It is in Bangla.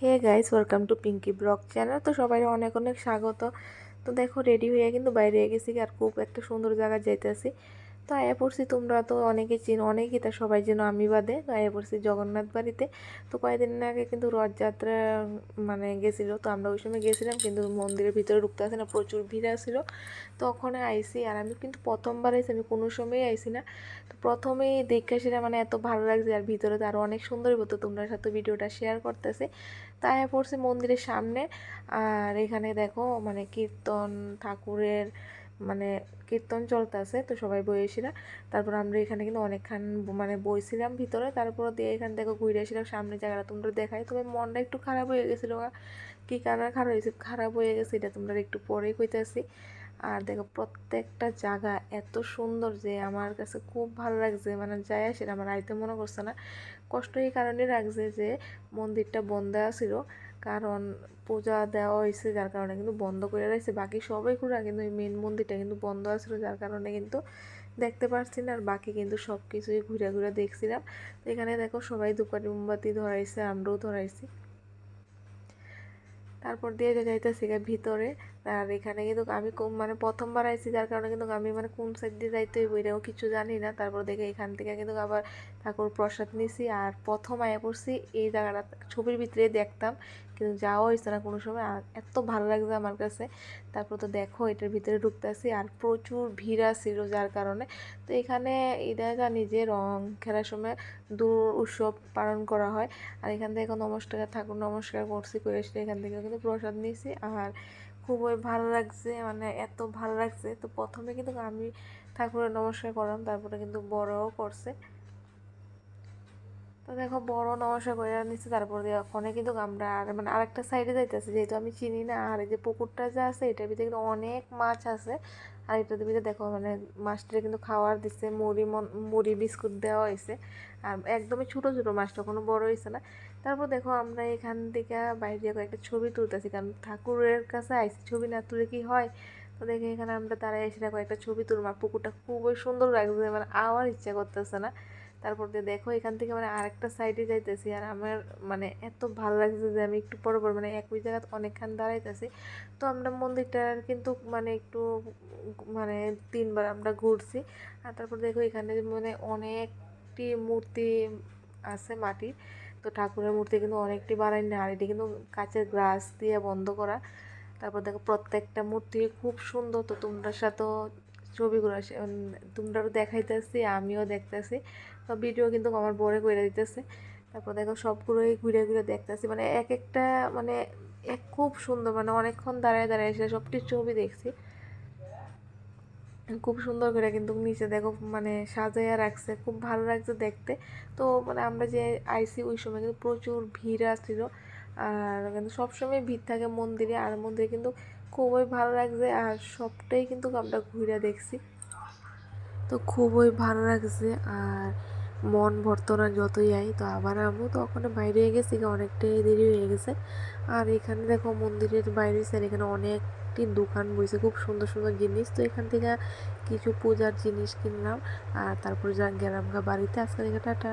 Hey guys welcome to Pinky blog channel তো সবাই অনেক অনেক স্বাগত। তো দেখো রেডি হয়ে কিন্তু বাইরে গেছি আর খুব একটা সুন্দর জায়গায় যাইতেছি। তো আয়া পড়ছি, তোমরা তো অনেকে চিন, অনেকেই তা সবাই যেন আমি বাদে তো আয়া পড়ছি জগন্নাথ বাড়িতে। তো কয়েকদিন আগে কিন্তু রথযাত্রা মানে গেছিল, তো আমরা ওই সময় গেছিলাম, কিন্তু মন্দিরের ভিতরে ঢুকতে আসে না, প্রচুর ভিড় ছিল তো ওখানে আইসি, আর আমি কিন্তু প্রথমবার আইসি, আমি কোনো সময়ই আইসি না। তো প্রথমেই দেখে সেটা মানে এত ভালো লাগছে, আর ভিতরে তো আরও অনেক সুন্দর হতো তোমরা সাথে ভিডিওটা শেয়ার করতেছে। তাই পড়ছি মন্দিরের সামনে, আর এখানে দেখো মানে কীর্তন, ঠাকুরের মানে কীর্তন চলতেছে, তো সবাই বইয়েছিলাম তারপর আমরা এখানে কিন্তু অনেকক্ষণ মানে বইছিলাম ভিতরে, তারপর দিয়ে এখান থেকে ঘুরে এসেছিলাম সামনে জায়গাটা তোমরা দেখাই। তবে মনটা একটু খারাপ হয়ে গেছিল কী কারণে খারাপ হয়েছে? খারাপ হয়ে গেছে, এটা তোমরা একটু পরেই কইতেছি। আর দেখো প্রত্যেকটা জায়গা এত সুন্দর যে আমার কাছে খুব ভালো লাগছে মানে যাই সেটা আমার আইতে মনে করছে না। কষ্ট এই কারণে লাগছে যে মন্দিরটা বন্ধ ছিল কারণ পূজা দেওয়া হয়েছে যার কারণে কিন্তু বন্ধ করে রয়েছে বাকি সবাই ঘোরা কিন্তু ওই মেন মন্দিরটা কিন্তু বন্ধ আছিল যার কারণে কিন্তু দেখতে পারছি না আর বাকি কিন্তু সব কিছুই ঘুরে ঘুরে দেখছিলাম। তো এখানে দেখো সবাই দুপাটি মোমবাতি ধরাইছে আমরাও ধরাইছি। তারপর দিয়ে যাইতেছি ভিতরে। আর এখানে কিন্তু আমি মানে প্রথমবার আইছি, যার কারণে কিন্তু আমি মানে কোন সাইড দিয়ে যাইতে হইব এটাও কিছু জানি না। তারপর দেখে এখান থেকে কিন্তু আবার ঠাকুর প্রসাদ নিছি আর প্রথম আয়া পড়ছি এই জায়গাটা ছবির ভিতরে দেখতাম, কিন্তু যাওয়া হয়েছে না কোনো সময়। আর এত ভালো লাগছে আমার কাছে। তারপর তো দেখো এটার ভিতরে ঢুকতেছি আর প্রচুর ভিড় ছিল যার কারণে। তো এখানে এটা জানি যে রং খেলার সময় দূর উৎসব পালন করা হয়। আর এখান থেকে নমস্কার, ঠাকুর নমস্কার করছি করে এখান থেকে কিন্তু প্রসাদ নিয়েছি আর খুবই ভালো লাগছে মানে এত ভালো লাগছে। তো প্রথমে কিন্তু আমি ঠাকুরের নমস্কার করলাম, তারপরে কিন্তু বড়ও করছে। তো দেখো বড় নমস্কার করে নিচ্ছে তারপর ওখানে কিন্তু আমরা আর মানে আরেকটা সাইডে যাইতেছি, যেহেতু আমি চিনি না, আর এই যে পুকুরটা যে আছে, এটার ভিতরে কিন্তু অনেক মাছ আছে। আর এটার ভিতরে দেখো মানে মাছটা কিন্তু খাওয়ার দিচ্ছে মুড়ি মুড়ি বিস্কুট দেওয়া হয়েছে আর একদমই ছোটো ছোটো মাছটা, কোনো বড় হয়েছে না। তারপর দেখো আমরা এখান থেকে বাইরে একটা ছবি তুলতেছি, কারণ ঠাকুরের কাছে আইসি ছবি না তুলে কি হয়? তো দেখে এখানে আমরা তারা এসে দেখো একটা ছবি তুলবো পুকুরটা খুবই সুন্দর লাগছে মানে আওয়ার ইচ্ছা করতেছে না। তারপর দিয়ে দেখো, এখান থেকে মানে আরেকটা সাইডে যাইতেছি আর আমার মানে এত ভালো লাগছে যে আমি একটু পর পর মানে একই জায়গায় অনেকক্ষণ দাঁড়াইতেছি। তো আমরা মন্দিরটার কিন্তু মানে একটু মানে তিনবার আমরা ঘুরছি। আর তারপর দেখো, এখানে মানে অনেকটি মূর্তি আছে মাটির। তো ঠাকুরের মূর্তি কিন্তু অনেকটি বানাই না, আর এটি কিন্তু কাঁচের গ্লাস দিয়ে বন্ধ করা। তারপর দেখো, প্রত্যেকটা মূর্তি খুব সুন্দর। তো তোমরা সাথেও ছবিগুলো তোমরাও দেখাইতেছি, আমিও দেখতেছি। তো ভিডিও কিন্তু আমার বড়ে করে দিতেছে। তারপর দেখো সবগুলোই ঘুরে ঘুরে দেখতেছি। মানে এক একটা মানে এক খুব সুন্দর মানে অনেকক্ষণ দাঁড়ায় দাঁড়ায় এসে সবটি ছবি দেখছি। খুব সুন্দর করে কিন্তু নিচে দেখো মানে সাজাইয়া রাখছে, খুব ভালো লাগছে দেখতে। তো মানে আমরা যে আইসি ওই সময় কিন্তু প্রচুর ভিড় আসছিল আর কিন্তু সবসময় ভিড় থাকে মন্দিরে, আর মন্দিরে কিন্তু খুবই ভালো লাগছে আর সবটাই কিন্তু আমরা ঘুরে দেখছি। তো খুবই ভালো লাগছে আর মন ভরতো না যতই আই। তো আবার আমু তো ওখানে বাইরে গেছি অনেকটাই দেরি হয়ে গেছে। আর এখানে দেখো মন্দিরের বাইরে স্যার এখানে অনেকটি দোকান বইছে, খুব সুন্দর সুন্দর জিনিস। তো এখান থেকে কিছু পূজার জিনিস কিনলাম আর তারপরে যা গেলাম গা বাড়িতে। আজকে টাটা।